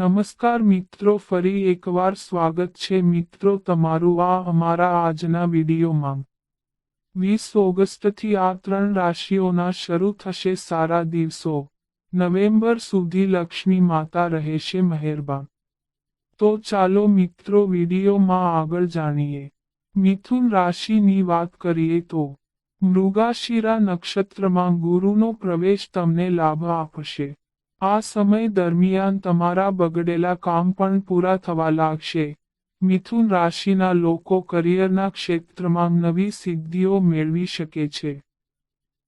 નમસ્કાર મિત્રો, ફરી એકવાર સ્વાગત છે મિત્રો તમારું આ અમારા આજના વિડીયોમાં. વીસ ઓગસ્ટથી આ ત્રણ રાશિઓના શરૂ થશે સારા દિવસો. નવેમ્બર સુધી લક્ષ્મી માતા રહેશે મહેરબાન. તો ચાલો મિત્રો વિડીયોમાં આગળ જાણીએ. મિથુન રાશિની વાત કરીએ તો મૃગાશિરા નક્ષત્રમાં ગુરુનો પ્રવેશ તમને લાભ આપશે. આ સમય દરમિયાન તમારા બગડેલા કામ પણ પૂરા થવા લાગશે. મિથુન રાશિના લોકો કરિયરના ક્ષેત્રમાં નવી સિદ્ધિઓ મેળવી શકે છે.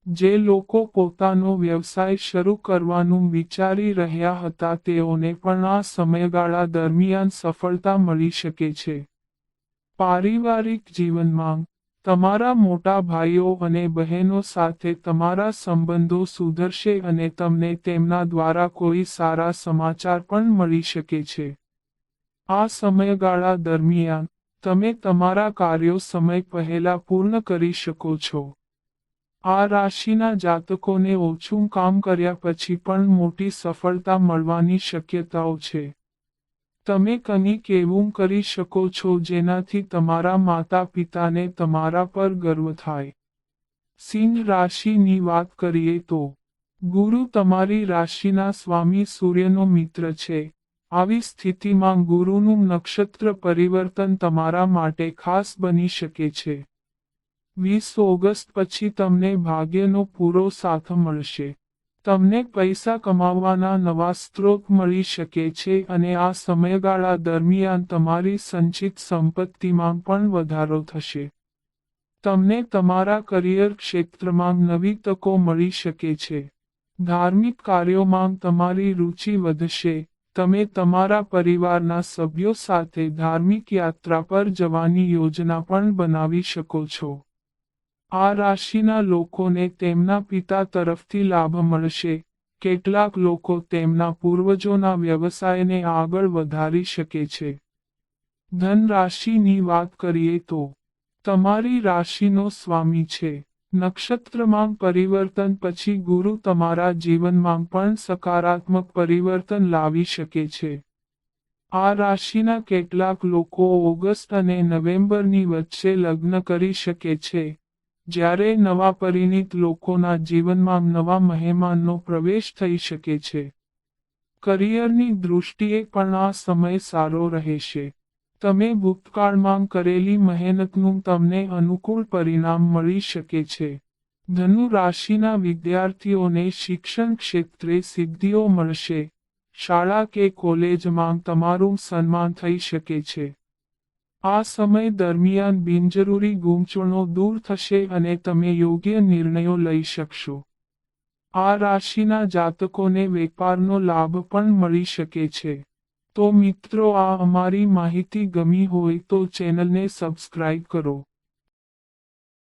જે લોકો પોતાનો વ્યવસાય શરૂ કરવાનું વિચારી રહ્યા હતા તેઓને પણ આ સમયગાળા દરમિયાન સફળતા મળી શકે છે. પારિવારિક જીવનમાં તમારા મોટા ભાઈઓ અને બહેનો સાથે તમારા સંબંધો સુધરશે અને તમને તેમના દ્વારા કોઈ સારા સમાચાર પણ મળી શકે છે. આ સમયગાળા દરમિયાન, તમે તમારા કાર્યો સમય પહેલા પૂર્ણ કરી શકો છો. આ રાશિના જાતકોને ઓછું કામ કર્યા પછી પણ મોટી સફળતા મળવાની શક્યતાઓ છે. તમે કંઈક એવું કરી શકો છો જેનાથી તમારા માતા પિતાને તમારા પર ગર્વ થાય? સિંહ રાશિની વાત કરીએ તો, ગુરુ તમારી રાશિના સ્વામી સૂર્યનો મિત્ર છે. આવી સ્થિતિમાં ગુરુનું નક્ષત્ર પરિવર્તન તમારા માટે ખાસ બની શકે છે. વીસ ઓગસ્ટ પછી તમને ભાગ્યનો પૂરો સાથ મળશે. તમને પૈસા કમાવવાના નવા સ્ત્રોત મળી શકે છે અને આ સમયગાળા દરમિયાન તમારી સંચિત સંપત્તિમાં પણ વધારો થશે. તમને તમારા કરિયર ક્ષેત્રમાં નવી તકો મળી શકે છે. ધાર્મિક કાર્યોમાં તમારી રુચિ વધશે. તમે તમારા પરિવારના સભ્યો સાથે ધાર્મિક યાત્રા પર જવાની યોજના પણ બનાવી શકો છો. આ રાશિના લોકોને તેમના પિતા તરફથી લાભ મળશે. કેટલાક લોકો તેમના પૂર્વજોના વ્યવસાયને આગળ વધારી શકે છે. ધન રાશિની વાત કરીએ તો, તમારી રાશિનો સ્વામી છે. નક્ષત્રમાં પરિવર્તન પછી ગુરુ તમારા જીવનમાં પણ સકારાત્મક પરિવર્તન લાવી શકે છે. આ રાશિના કેટલાક લોકો ઓગસ્ટ અને નવેમ્બરની વચ્ચે લગ્ન કરી શકે છે. જ્યારે નવા પરિણીત લોકોના જીવનમાં નવા મહેમાનનો પ્રવેશ થઈ શકે છે. કરિયરની દૃષ્ટિએ પણ આ સમય સારો રહેશે. તમે ભૂતકાળમાં કરેલી મહેનતનું તમને અનુકૂળ પરિણામ મળી શકે છે. ધનુ રાશિના વિદ્યાર્થીઓને શિક્ષણ ક્ષેત્રે સિદ્ધિઓ મળશે. શાળા કે કોલેજમાં તમારું સન્માન થઈ શકે છે. આ સમય દરમિયાન બિનજરૂરી ગૂંચવણો દૂર થશે અને તમે યોગ્ય નિર્ણયો લઈ શકશો. આ રાશિના જાતકોને વેપારનો લાભ પણ મળી શકે છે. તો મિત્રો, આ અમારી માહિતી ગમી હોય તો ચેનલને સબસ્ક્રાઇબ કરો.